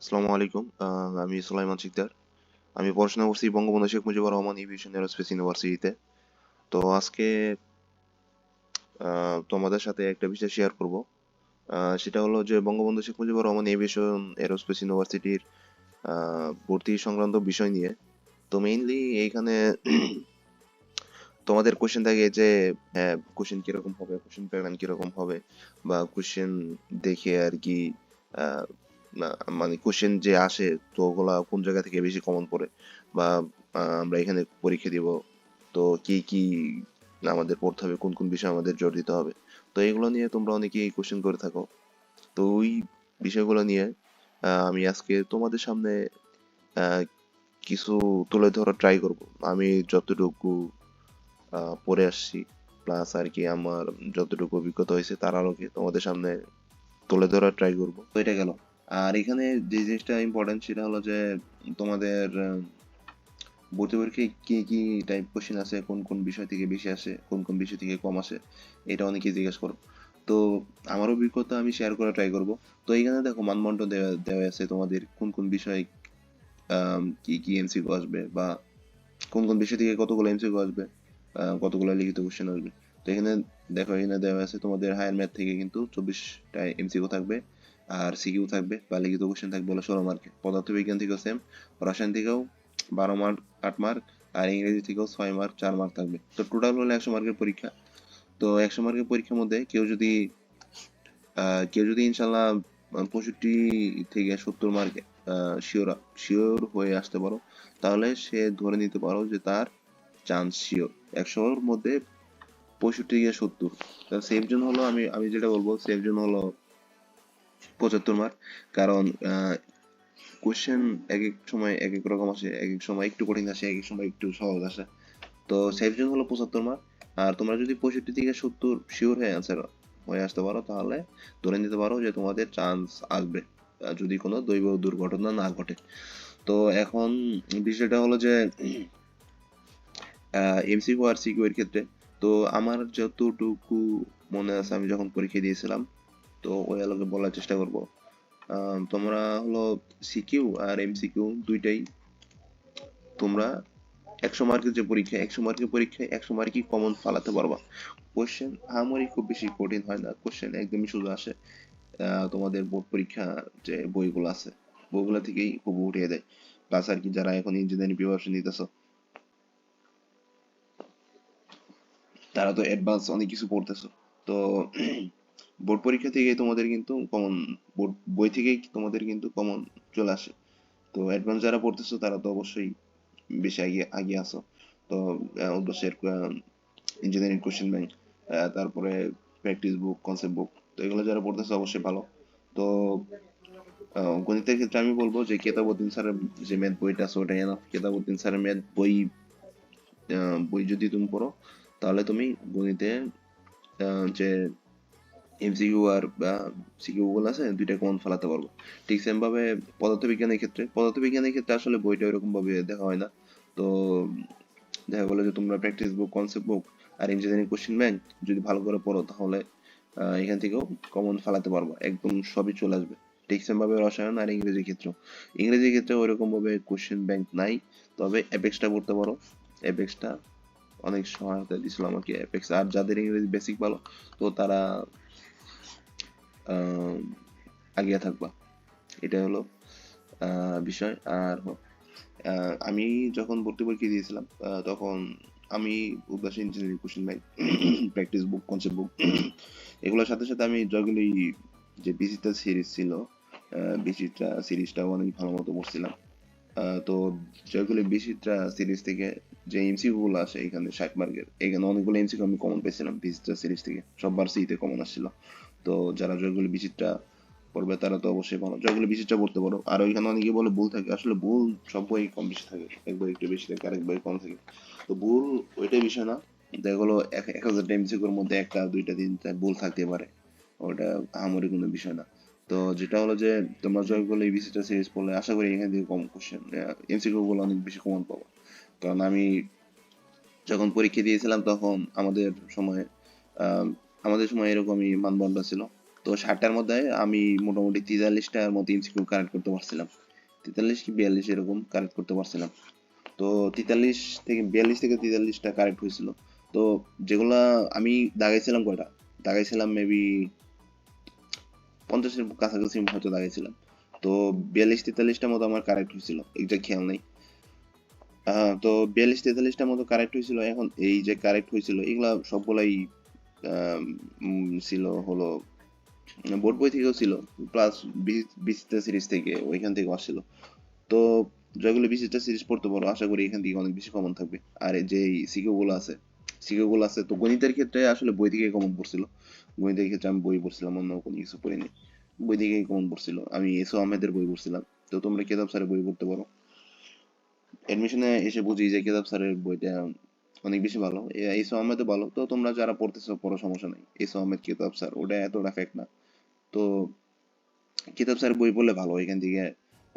আসসালামু আলাইকুম। আমি সুলাইমান শিকদার। আমি পড়াশোনা করছি বঙ্গবন্ধু শেখ মুজিবুর রহমান এভিয়েশন এরোস্পেস ইউনিভার্সিটিতে। তো আজকে তোমাদের সাথে একটা বিষয় শেয়ার করব। সেটা হলো যে বঙ্গবন্ধু শেখ মুজিবুর রহমান এভিয়েশন এরোস্পেস ইউনিভার্সিটির ভর্তি সংক্রান্ত বিষয় নিয়ে। তো মেইনলি এইখানে তোমাদের কোশ্চেন থাকে যে হ্যাঁ কোশ্চেন কীরকম হবে কোশ্চেন প্যাটার্ন কীরকম হবে, বা কোশ্চেন দেখে আর কি মানে কোশ্চেন যে আসে, তো ওগুলা কোন জায়গা থেকে বেশি কমন পড়ে? বা আমরা এখানে পরীক্ষা দিব, তো কি কি আমাদের পড়তে হবে, কোন কোন বিষয় আমাদের জোর দিতে হবে? তো এগুলো নিয়ে তোমরা অনেকেই কোশ্চেন করে থাকো। তো ওই বিষয়গুলো নিয়ে আমি আজকে তোমাদের সামনে কিছু তুলে ধরা ট্রাই করব। আমি যতটুকু পড়ে আসছি প্লাস আর কি আমার যতটুকু অভিজ্ঞতা হয়েছে তার আলোকে তোমাদের সামনে তুলে ধরার ট্রাই করব। তো এটা গেল। আর এখানে যে জিনিসটা ইম্পর্টেন্ট সেটা হলো যে তোমাদের ভর্তি পরীক্ষায় কি কি টাইপ কোশ্চেন আছে, কোন কোন বিষয় থেকে বেশি আসে, কোন কোন বিষয় থেকে কম আসে, এটা অনেকেই জিজ্ঞেস করো। তো আমার অভিজ্ঞতা আমি শেয়ার করার ট্রাই করব। তো এখানে দেখো মানদণ্ড দেওয়া দেওয়া আছে তোমাদের, কোন কোন বিষয়ে কি কি এমসিকিউ আসবে বা কোন কোন বিষয় থেকে কতগুলো এমসিকিউ আসবে কতগুলো লিখিত কোশ্চেন আসবে। তো এখানে দেখো, এখানে দেওয়া আছে তোমাদের হায়ার ম্যাথ থেকে কিন্তু চব্বিশটা এমসিকিউ থাকবে। আর সিকিউ থাকবে বা লিখিত কোশ্চেন থাকবে হলো ষোলো মার্কে পদার্থবিজ্ঞান থেকেও সেম রসায়ন থেকেও বারো মার্ক আট মার্ক আর ইংরেজি থেকেও ছয় মার্ক চার মার্ক থাকবে। তো টোটাল হলো একশো মার্কের পরীক্ষা। তো একশো মার্কের পরীক্ষার মধ্যে কেউ যদি কেউ যদি ইনশাল্লাহ পঁয়ষট্টি থেকে সত্তর মার্কে শিওর শিওর হয়ে আসতে পারো, তাহলে সে ধরে নিতে পারো যে তার চান্স শিওর একশোর মধ্যে পঁয়ষট্টি থেকে সত্তর। সেফ জোন হলো আমি আমি যেটা বলব সেফ জোন হলো পঁচাত্তর মার্ক কারণ কোশ্চেন এক এক সময় এক এক রকম আসে এক এক সময় একটু কঠিন আসে এক এক সময় একটু সহজ আসে। তো সেফ জোন হলো পঁচাত্তর মার্ক আর তোমরা যদি পঁয়ষট্টি থেকে সত্তর শিওর হয়ে আনসার হয়ে আসতে পারো, তাহলে ধরে নিতে পারো যে তোমাদের চান্স আসবে যদি কোনো দৈব দুর্ঘটনা না ঘটে। তো এখন বিষয়টা হলো যে এমসিকিউ আর সিকিউ এর ক্ষেত্রে, তো আমার যতটুকু মনে আছে, আমি যখন পরীক্ষা দিয়েছিলাম তো ওই আলোকে বলার চেষ্টা করব। তোমরা হলো সিকিউ আর এমসিকিউ দুইটাই তোমরা একশো মার্কের যে পরীক্ষা একশো মার্কের পরীক্ষায় একশো মার্কই কমন ফালাতে পারবা। কোশ্চেন আমারই খুব বেশি কঠিন হয় না কোশ্চেন একদমই সোজা আসে তোমাদের বোর্ড পরীক্ষা যে বইগুলো আছে, বইগুলো থেকেই হুবহু উঠিয়ে দেয়। প্লাস আর কি যারা এখন ইঞ্জিনিয়ারিং প্রিপারেশন নিতেছো, তারা তো অ্যাডভান্স অনেক কিছু পড়তেছো। তো বোর্ড পরীক্ষা থেকে তোমাদের কিন্তু কমন বোর্ড বই থেকেই তোমাদের কিন্তু কমন চলে আসে। তো অ্যাডভান্স যারা পড়তেছো, তারা তো অবশ্যই বেশি আগে আগে আসো। তো অবশ্যই ইঞ্জিনিয়ারিং কোশ্চেন ব্যাংক তারপরে প্র্যাকটিস বুক কনসেপ্ট বুক তো এগুলো যারা পড়তেছে অবশ্যই ভালো। তো গণিতের ক্ষেত্রে আমি বলব যে কেতাবুদ্দিন স্যারের যে ম্যাথ বইটা আছে, ওটাই এনাফ কেতাবুদ্দিন স্যারের ম্যাথ বই বই যদি তুমি পড়ো, তাহলে তুমি গণিতে যে এমসিকিউ আর সিকিউ গুলো আছে, দুইটা কমন ফেলাতে পারব। ঠিক সেম ভাবে পদার্থবিজ্ঞানের ক্ষেত্রে পদার্থবিজ্ঞানের ক্ষেত্রে আসলে বইটা ওইরকম ভাবে দেখা হয় না। তো দেখা গেলো যে তোমরা প্র্যাকটিস বুক কনসেপ্ট বুক আর ইঞ্জিনিয়ারিং কোশ্চেন ব্যাংক যদি ভালো করে পড়ো, তাহলে এখান থেকেও কমন ফেলাতে পারব। একদম সবই চলে আসবে। ঠিক সেম ভাবে রসায়ন আর ইংরেজির ক্ষেত্রেও। ইংরেজির ক্ষেত্রে ওইরকম ভাবে কোশ্চেন ব্যাংক নাই, তবে অ্যাপেক্সটা পড়তে পারো। অ্যাপেক্সটা অনেক সহায়তা দিছিল আমাকে অ্যাপেক্স আর যাদের ইংরেজি বেসিক ভালো, তো তারা আগিয়ে থাকবা। এটা হলো বিষয়। আর আমি যখন ভর্তি পরীক্ষা দিয়েছিলাম তখন আমি Udvash engineering question bank practice book concept book এগুলোর সাথে সাথে আমি জয়গুলি যে বিচিত্রা সিরিজ ছিল বিচিত্রা সিরিজটাও অনেক ভালো মতো পড়ছিলাম। তো জয়গুলি বিচিত্রা সিরিজ থেকে যে এমসিকিউ গুলো আসে এখানে ষাট মার্কের এখানে অনেকগুলো এমসিকিউ আমি কমন পেয়েছিলাম বিচিত্রা সিরিজ থেকে। সববার সিতে কমন আসছিল। তো যারা জয়গুলি বিচিত্রা পড়বে তারা তো অবশ্যই ভালো। জয়গুলি বিচিত্রা পড়তে পারো। আর ওইখানে অনেকে বলে ভুল থাকে। আসলে ভুল সব বই কম বেশি থাকে। এক বই একটু বেশি থাকে আরেক বই কম থাকে। তো ভুল ওইটাই বিষয় না। দেখা গেলো এক হাজারটা এমসিকিউর মধ্যে একটা, দুইটা, তিনটা ভুল থাকতে পারে। ওটা আহামরি কোনো বিষয় না। তো যেটা হলো যে, তোমরা জয়গুলো বিচিত্রা সিরিজ পড়লে, আশা করি এখান থেকে কম কোশ্চেন এমসিকিউ গুলো অনেক বেশি কমন পাবো। কারণ আমি যখন পরীক্ষা দিয়েছিলাম তখন আমাদের সময় আমাদের সময় এরকমই মানদণ্ড ছিল। তো ষাটটার মধ্যে আমি মোটামুটি তেতাল্লিশটার মতো এমসিকিউ কারেক্ট করতে পারছিলাম। তেতাল্লিশ কি বিয়াল্লিশ এরকম কারেক্ট করতে পারছিলাম। তো তেতাল্লিশ থেকে বিয়াল্লিশ থেকে তেতাল্লিশটা কারেক্ট হয়েছিল। তো যেগুলা আমি দাগাইছিলাম কয়টা? দাগাইছিলাম মেবি পঞ্চাশের কাছাকাছি হয়তো দাগাইছিলাম। তো বিয়াল্লিশ তেতাল্লিশটার মতো আমার কারেক্ট হয়েছিল এক্সাক্ট খেয়াল নেই। তো বিয়াল্লিশ তেতাল্লিশটার মতো কারেক্ট হয়েছিল। এখন এই যে কারেক্ট হয়েছিল, এগুলা সবগুলাই ছিল হলো বোর্ড বই থেকেও ছিল প্লাস বিচিত্রা সিরিজ থেকে ওইখান থেকে আসছিল। তো যেগুলো বিচিত্রা সিরিজ পড়তে পারো, আশা করি এখান থেকে অনেক বেশি কমন থাকবে। আর যে সিকিউ আছে সিকিউ আছে, তো গণিতের ক্ষেত্রে আসলে বই থেকে কমন পড়ছিল। গণিতের ক্ষেত্রে আমি বই পড়ছিলাম, অন্য কোনো কিছু পড়িনি। বই থেকে কমন পড়ছিল। আমি এসো আহমেদের বই পড়ছিলাম। তো তোমরা কেতাব স্যারের বই পড়তে পারো। এডমিশনে এসে বুঝি যে কেতাব স্যারের বইটা অনেক বেশি ভালো। এসো আহমেদও ভালো। তো তোমরা যারা পড়তেছো, পড়ো, সমস্যা নাই। এসো আহমেদ কেতাব স্যার ওটা এতটা ফেক না। তো কিতাব স্যার বই পড়লে ভালো এখান থেকে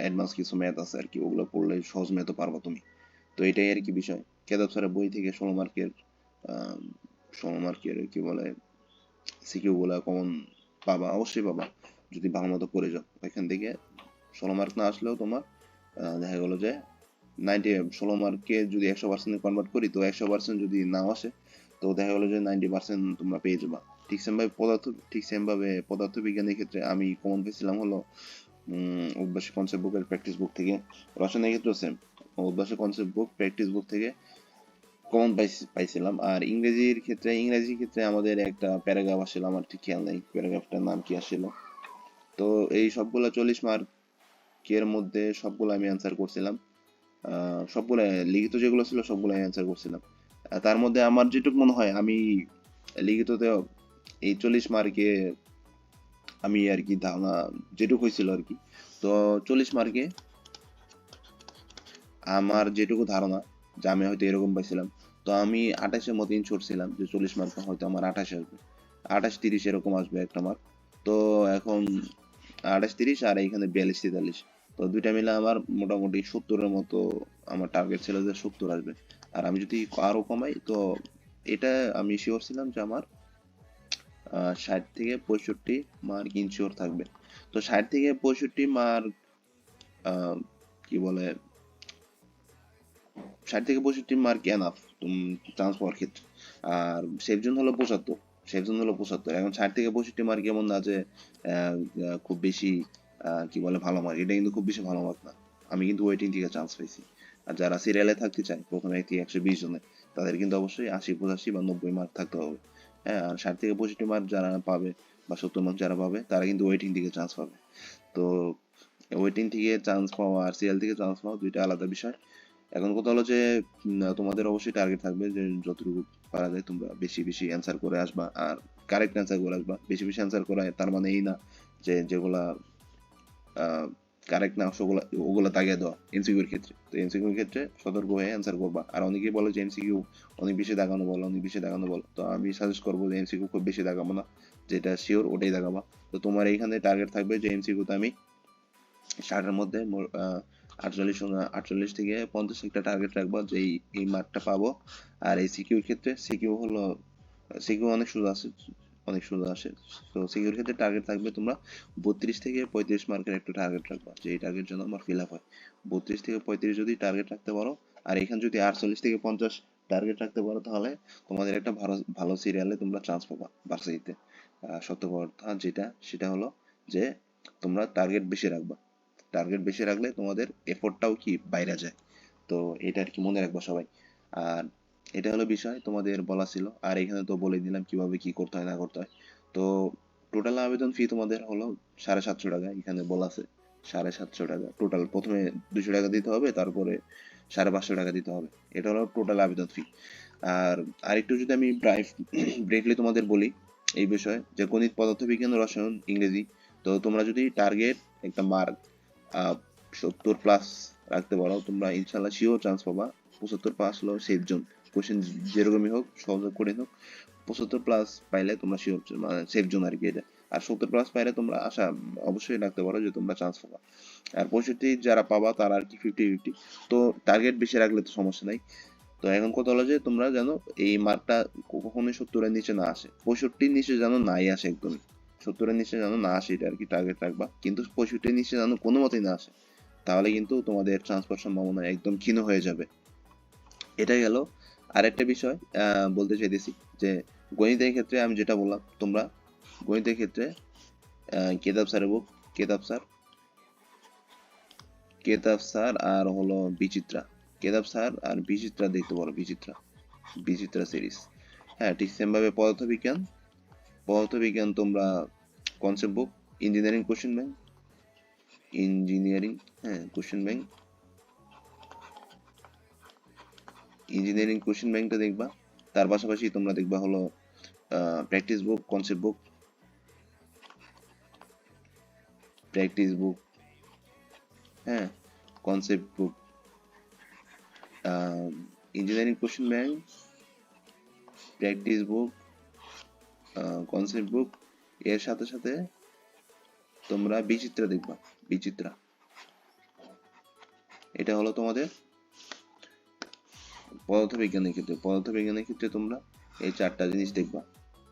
অ্যাডভান্স কিছু ম্যাথ আছে আর কি, ওগুলো পড়লে সহজ ম্যাথও পারবা তুমি। তো এটাই আর কি বিষয়। কেতাব স্যারের বই থেকে ষোলো মার্কের ষোলো মার্কের কি বলে সিকিউ গুলা কমন পাবা, অবশ্যই পাবা, যদি ভালো মতো করে যাও। এখান থেকে ষোলো মার্ক না আসলেও তোমার দেখা গেলো যে নাইনটি ষোলো মার্কে যদি একশো পার্সেন্ট কনভার্ট করি, তো একশো পার্সেন্ট যদি নাও আসে, তো দেখা গেলো যে নাইনটি পার্সেন্ট তোমরা পেয়ে যাবা। ঠিক সেম ভাবে পদার্থ, ঠিক সেম ভাবে পদার্থ বিজ্ঞানের ক্ষেত্রে আমি কমন পেয়েছিলাম হলো উদ্ভাসী কনসেপ্ট বুকের প্র্যাকটিস বুক থেকে। রচনার ক্ষেত্রেও same Udvash concept book practice book থেকে কমন পাইছিলাম। আর ইংরেজির ক্ষেত্রে ইংরেজির ক্ষেত্রে আমাদের একটা প্যারাগ্রাফ আসছিল আমার ঠিক খেয়াল নেই প্যারাগ্রাফটার নাম কি আসছিল তো এই সবগুলা চল্লিশ মার্কের মধ্যে সবগুলো আমি অ্যান্সার করছিলাম। সবগুলো লিখিত যেগুলো ছিল সবগুলো অ্যান্সার করছিলাম। তার মধ্যে আমার যেটুকু মনে হয়, আমি লিখিততে এই চল্লিশ মার্কে আমি আর কি ধারণা যেটুকু হয়েছিল আর কি। তো চল্লিশ মার্কে আমার যেটুকু ধারণা, যে আমি হয়তো এরকম পাইছিলাম, তো আমি আঠাশের মতো ইনশোর ছিলাম, যে চল্লিশ মার্ক হয়তো আমার আঠাশ আসবে। আঠাশ তিরিশ এরকম আসবে একটা মার্ক তো এখন আঠাশ তিরিশ আর এইখানে বিয়াল্লিশ তেতাল্লিশ। তো দুইটা মিলে আমার মোটামুটি সত্তরের মতো আমার টার্গেট ছিল যে সত্তর আসবে। আর আমি যদি আরও কমাই, তো এটা আমি শিওর ছিলাম যে আমার ষাট থেকে পঁয়ষট্টি মার্ক ইনশিওর থাকবে। তো ষাট থেকে পঁয়ষট্টি মার্ক কি বলে, ষাট থেকে পঁয়ষট্টি মার্ক এনাফ চান্স পাওয়ার ক্ষেত্রে। আর সেফজন হলো পঁচাত্তর সেফজন হলো পঁচাত্তর। এখন ষাট থেকে পঁয়ষট্টি মার্ক এমন না যে খুব বেশি কি বলে, ভালো মার্ক এটা কিন্তু খুব বেশি ভালো মার্ক না। আমি কিন্তু ওয়েটিং থেকে চান্স পাইছি। আর যারা সিরিয়ালে থাকতে চায় প্রথমে একটি একশো বিশ জনে, তাদের কিন্তু অবশ্যই আশি, পঁচাশি বা নব্বই মার্ক থাকতে হবে। হ্যাঁ আর ষাট থেকে পঁয়ষট্টি মার্ক যারা পাবে বা সত্তর মার্ক যারা পাবে, তারা কিন্তু ওয়েটিং থেকে চান্স পাবে। তো ওয়েটিং থেকে চান্স পাওয়া আর সিরিয়াল থেকে চান্স পাওয়া দুইটা আলাদা বিষয়। এখন কথা হলো যে তোমাদের অবশ্যই টার্গেট থাকবে যে যতটুকু পারা যায় তোমরা বেশি বেশি অ্যান্সার করে আসবা। আর কারেক্ট অ্যান্সার করে আসবা। বেশি বেশি অ্যান্সার করা তার মানে এই না যে যেগুলা কারেক্ট না সেগুলো ওগুলো তাগিয়ে দেওয়া এমসিকিউর ক্ষেত্রে। তো এমসিকিউর ক্ষেত্রে সতর্ক হয়ে অ্যান্সার করবা। আর অনেকেই বলে যে এমসিকিউ অনেক বেশি দাগানো বলো, অনেক বেশি দাগানো বলো। তো আমি সাজেস্ট করব যে এমসিকিউ খুব বেশি দাগাবো না। যেটা শিওর ওটাই দাগাবা তো তোমার এইখানে টার্গেট থাকবে যে এমসিকিউতে আমি ষাটের মধ্যে আটচল্লিশ আটচল্লিশ থেকে পঞ্চাশ একটা টার্গেট রাখব। যে এই এই মার্কটা পাবো। আর এই সিকিউর ক্ষেত্রে সিকিউ হলো সিকিউ অনেক সুযোগ আছে। অনেক সোজা আসে। তো সিকিউর ক্ষেত্রে টার্গেট থাকবে তোমরা বত্রিশ থেকে পঁয়ত্রিশ মার্কের একটা টার্গেট রাখবা। যে এই টার্গেট যেন আমার ফিল আপ হয়। বত্রিশ থেকে পঁয়ত্রিশ যদি টার্গেট রাখতে পারো, আর এখানে যদি আটচল্লিশ থেকে পঞ্চাশ টার্গেট রাখতে পারো, তাহলে তোমাদের একটা ভালো ভালো সিরিয়ালে তোমরা চান্স পাবা ভার্সিটিতে সত্য কথা যেটা, সেটা হলো যে তোমরা টার্গেট বেশি রাখবা। টার্গেট বেশি রাখলে তোমাদের এফোর্টটাও কি বাইরে যায়? তো এটা আর কি মনে রাখবা সবাই। আর এটা হলো বিষয়, তোমাদের বলা ছিল। আর এখানে তো বলে দিলাম কীভাবে কি করতে হয়, না করতে হয়। তো টোটাল আবেদন ফি তোমাদের হলো সাড়ে সাতশো টাকা, এখানে বলা আছে সাড়ে সাতশো টাকা। টোটাল প্রথমে দুশো টাকা দিতে হবে, তারপরে সাড়ে পাঁচশো টাকা দিতে হবে। এটা হলো টোটাল আবেদন ফি আর আরেকটু যদি আমি ব্রিফলি তোমাদের বলি এই বিষয়ে, যে গণিত, পদার্থবিজ্ঞান, রসায়ন, ইংরেজি, তো তোমরা যদি টার্গেট একটা মার্ক সত্তর প্লাস রাখতে পারো, তোমরা ইনশাল্লাহ শিওর চান্স পাবা, পঁচাত্তর প্লাস হলো সেফ জোন কোশ্চেন যেরকমই হোক, সহজ করে হোক, পঁচাত্তর প্লাস পাইলে তোমরা শিওর মানে সেফ জোন আর কি এটা। আর সত্তর প্লাস পাইলে তোমরা আশা অবশ্যই রাখতে পারো যে তোমরা চান্স পাবা। আর পঁয়ষট্টি যারা পাবা তারা আর কি ফিফটি ফিফটি তো টার্গেট বেশি রাখলে তো সমস্যা নাই। তো এখন কথা হলো যে তোমরা যেন এই মার্কটা কখনোই সত্তরের নিচে না আসে। পঁয়ষট্টির নিচে যেন নাই আসে একদমই। সত্তরের নিচে যেন না আসে এটা আর কি টার্গেট রাখবা। কিন্তু পঁয়ষট্টির নিচে যেন কোনো মতেই না আসে, তাহলে কিন্তু তোমাদের ট্রান্সফার সম্ভাবনা একদম ক্ষীণ হয়ে যাবে। এটা গেল আরেকটা বিষয় বলতে চাইতেছি যে গণিতের ক্ষেত্রে আমি যেটা বললাম, তোমরা গণিতের ক্ষেত্রে কেতাব স্যারের বুক কেতাব স্যার কেতাব স্যার আর হলো বিচিত্রা, কেতাব স্যার আর বিচিত্রা দেখতে পারো, বিচিত্রা বিচিত্রা সিরিজ হ্যাঁ ঠিক সেম ভাবে পদার্থবিজ্ঞান পদার্থবিজ্ঞান তোমরা concept book engineering question bank engineering হ্যাঁ কোশ্চেন ব্যাংক ইঞ্জিনিয়ারিং কোশ্চেন ব্যাংকটা দেখবা। তার পাশাপাশি তোমরা দেখবা হলো practice book concept book practice book হ্যাঁ concept book engineering question bank practice book concept book এর সাথে সাথে তোমরা বিচিত্রা দেখবা, বিচিত্রা। এটা হলো তোমাদের পদার্থবিজ্ঞানের ক্ষেত্রে পদার্থবিজ্ঞানের ক্ষেত্রে তোমরা এই চারটা জিনিস দেখবা।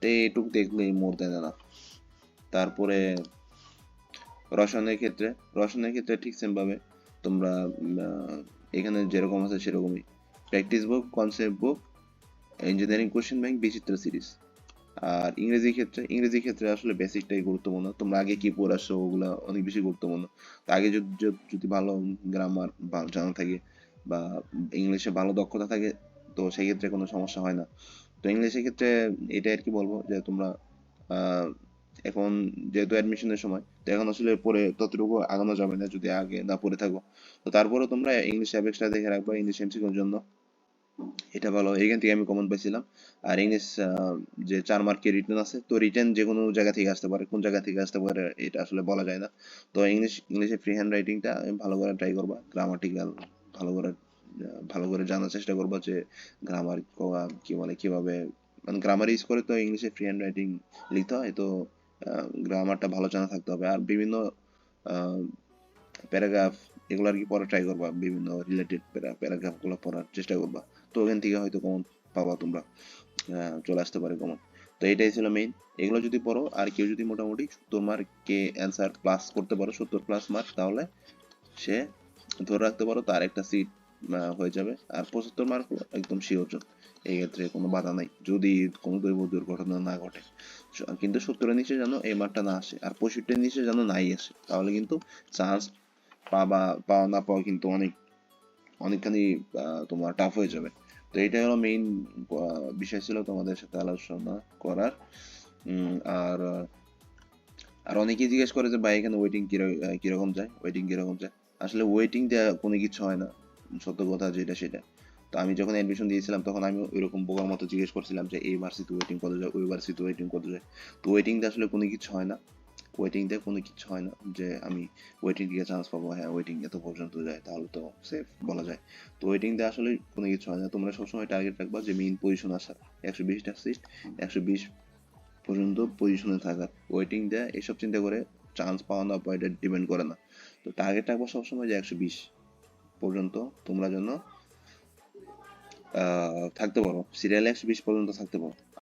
তো এইটুক দেখলেই মোর দেন না তারপরে রসায়নের ক্ষেত্রে রসায়নের ক্ষেত্রে ঠিক সেম ভাবে তোমরা এখানে যেরকম আছে সেরকমই। Practice book concept book engineering question bank Bichitra series আর ইংরেজি ক্ষেত্রে ইংরেজি ক্ষেত্রে আসলে বেসিকটাই গুরুত্বপূর্ণ। তোমরা আগে কি পড়ে আসছো ওগুলা অনেক বেশি গুরুত্বপূর্ণ। আগে যদি- যদি ভালো গ্রামার জানা থাকে বা ইংলিশে ভালো দক্ষতা থাকে, তো সেই ক্ষেত্রে কোনো সমস্যা হয় না। তো ইংলিশের ক্ষেত্রে এটা আর কি বলব যে তোমরা এখন যেহেতু অ্যাডমিশনের সময়, তো এখন আসলে পরে ততটুকু আগানো যাবে না যদি আগে না পড়ে থাকো। তো তারপরে তোমরা ইংলিশ অ্যাপেক্সটা দেখে রাখবা ইংলিশ এমসিকিউর জন্য। এটা ভালো। এখান থেকে আমি কমন পাইছিলাম। আর ইংলিশ যে চার মার্কের রিটেন আছে, তো রিটেন যে কোনো জায়গা থেকে আসতে পারে, কোন জায়গা থেকে আসতে পারে, এটা আসলে বলা যায় না। তো ইংলিশ ইংলিশে ফ্রি হ্যান্ড রাইটিংটা ভালো করে ট্রাই করবা গ্রামাটিক্যাল ভালো করে ভালো করে জানার চেষ্টা করবা যে গ্রামার কি বলে কীভাবে মানে গ্রামার ইউজ করে তো ইংলিশে ফ্রি হ্যান্ড রাইটিং লিখতে হয়, তো গ্রামারটা ভালো জানা থাকতে হবে। আর বিভিন্ন প্যারাগ্রাফ এগুলো আর কি পড়া ট্রাই করবা, বিভিন্ন রিলেটেড প্যারাগ্রাফগুলো পড়ার চেষ্টা করবা। তো ওখান থেকে হয়তো কমন পাবা তোমরা চলে আসতে পারে কমন তো এটাই ছিল মেইন এগুলো যদি পড়ো, আর কেউ যদি মোটামুটি সত্তর মার্কে অ্যান্সার প্লাস করতে পারো, সত্তর প্লাস মার্ক তাহলে সে ধরে রাখতে পারো তার একটা সিট হয়ে যাবে। আর পঁচাত্তর মার্ক একদম শিওর এই ক্ষেত্রে কোনো বাধা নাই। যদি কোনো দৈব দুর্ঘটনা না ঘটে। কিন্তু সত্তরের নিচে যেন এই মার্কটা না আসে। আর পঁয়ষট্টির নিচে যেন নাই আসে। তাহলে কিন্তু চান্স পাবা, পাওয়া না পাওয়া কিন্তু অনেক, অনেকখানি তোমার টাফ হয়ে যাবে। তো এটাই হলো মেইন বিষয় ছিল তোমাদের সাথে আলোচনা করার। আর আর অনেকেই জিজ্ঞেস করে যে, ভাই, এখানে ওয়েটিং কীরকম যায়? ওয়েটিং কীরকম যায়? আসলে ওয়েটিং দেওয়া কোনো কিছু হয় না, সত্য কথা যেটা সেটা। তো আমি যখন অ্যাডমিশন দিয়েছিলাম, তখন আমি ওইরকম বোকার মতো জিজ্ঞেস করছিলাম যে, এই ভার্সিটি ওয়েটিং কত যায়? ওই ভার্সিটি ওয়েটিং কত যায়? তো ওয়েটিং দিয়ে আসলে কোনো কিছু হয় না। ওয়েটিং দিয়ে কোনো কিছু হয় না যে, আমি ওয়েটিং দিয়ে চান্স পাবো। হ্যাঁ ওয়েটিং এত পর্যন্ত যায়, তাহলে তো সেফ বলা যায়। তো ওয়েটিং দিয়ে আসলে কোনো কিছু হয় না। তোমরা সবসময় টার্গেট রাখবা যে মেইন পজিশন আসার। একশো বিশটা সিট একশো বিশ পর্যন্ত পজিশনে থাকার। ওয়েটিং দেয় এসব চিন্তা করে চান্স পাওয়া না পাওয়া এটা ডিপেন্ড করে না। তো টার্গেট রাখব সবসময় যে একশো বিশ পর্যন্ত তোমরা আহ, থাকতে পারো। সিরিয়ালে একশো বিশ পর্যন্ত থাকতে পারো।